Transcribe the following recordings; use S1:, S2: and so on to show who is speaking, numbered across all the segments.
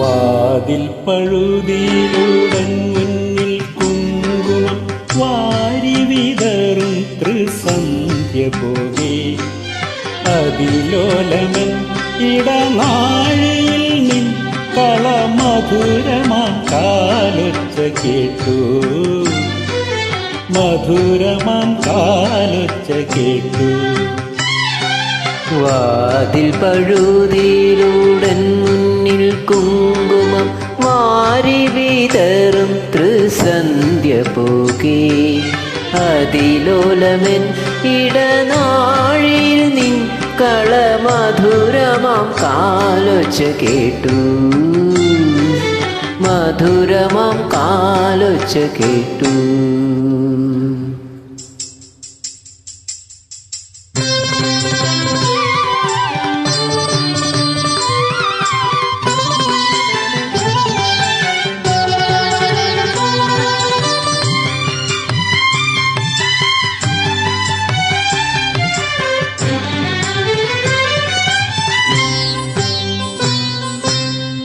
S1: വാതിൽ പഴുതിയിലുടൻ മുന്നിൽ കുങ്കുമം വാരി വിതറും ത്രിസന്ധ്യ പോകെ അതിലോലമൻ ഇടനാഴിയിൽ നിൻ കളമധുരമാം കാലൊച്ച കേട്ടു. മധുരമാം കാലൊച്ച കേട്ടു.
S2: വാതിൽ പഴുതിയിലൂടൻ അതിലോലമൻ ഇടനാഴിൽ നിൻ കളമധുരമാം കാലൊച്ച കേട്ടു. മധുരമാം കാലൊച്ച കേട്ടു.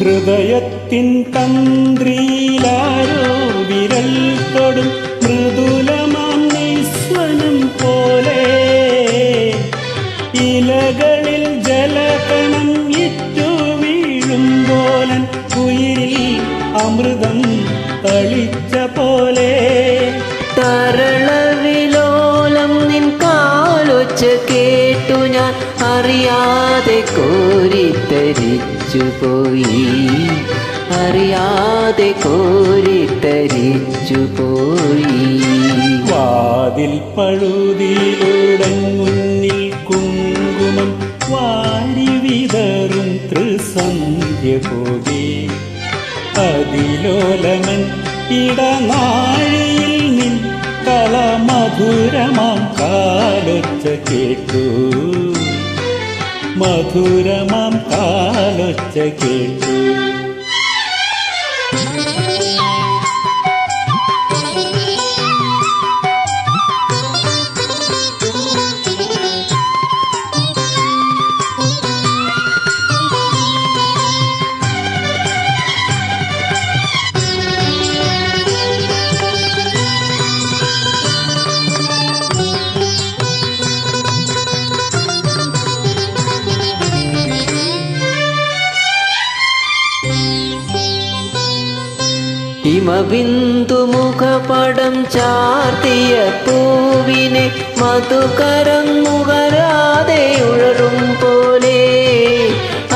S1: ഹൃദയത്തിൻ തന്ത്രിയിലാരോ വിരൽ തൊടും മൃദുലമാം നിസ്വനം പോലെ. ഇലകളിൽ ജലകണം ഇറ്റു വീഴുമ്പോലൻ ഉയിരിൽ അമൃതം തളിച്ച പോലെ.
S2: തരളവിലോലം നിൻ കാലൊച്ച കേട്ടു ഞാൻ. അറിയാതെ കോരിത്തരിച്ചു. പോയി. അറിയാതെ കോരിത്തരിച്ചു പോയി.
S1: വാതിൽ പഴുതി മുന്നിൽ കുങ്കുമം വാരി വിതറും തൃസന്ധ്യ പോകെ അതിലോലമൻ ഇടനാഴിയിൽ നിൻ കളമധുരമാം കാലൊച്ച കേട്ടു. മധുരമാം കാലൊച്ച കേട്ടു.
S2: ഹിമബിന്ദു മുഖപടം ചാർത്തിയ പൂവിനെ മധുകരം മുകരാതെ ഉഴറും പോലെ.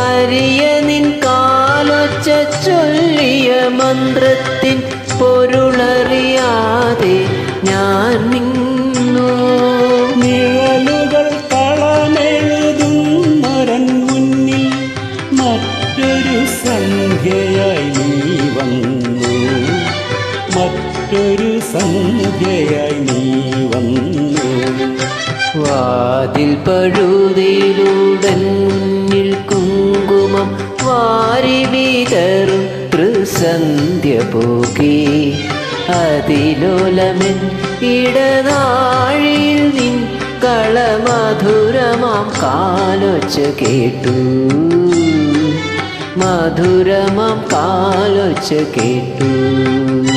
S2: അരിയ നിൻ കാലൊച്ച ചൊല്ലിയ മന്ത്രത്തിൻ പൊരുളറിയാതെ ഞാൻ നിന്നു.
S1: നിഴലുകൾ കളമെഴുതുന്നൊരൻ മുന്നിൽ മറ്റൊരു സംഖ്യയായി വന്നു. മറ്റൊരു സന്ധ്യയായി നീ വന്നു.
S2: വാതിൽ പഴുതിലൂടൻ കുങ്കുമം വാരി വിതറും പ്രസന്ധ്യ പോകി. അതിലോലമൻ ഇടനാഴിയിൽ നിൻ കളമധുരമാം കാലൊച്ച കേട്ടു. മധുരമാം കാലൊച്ച കേട്ടു.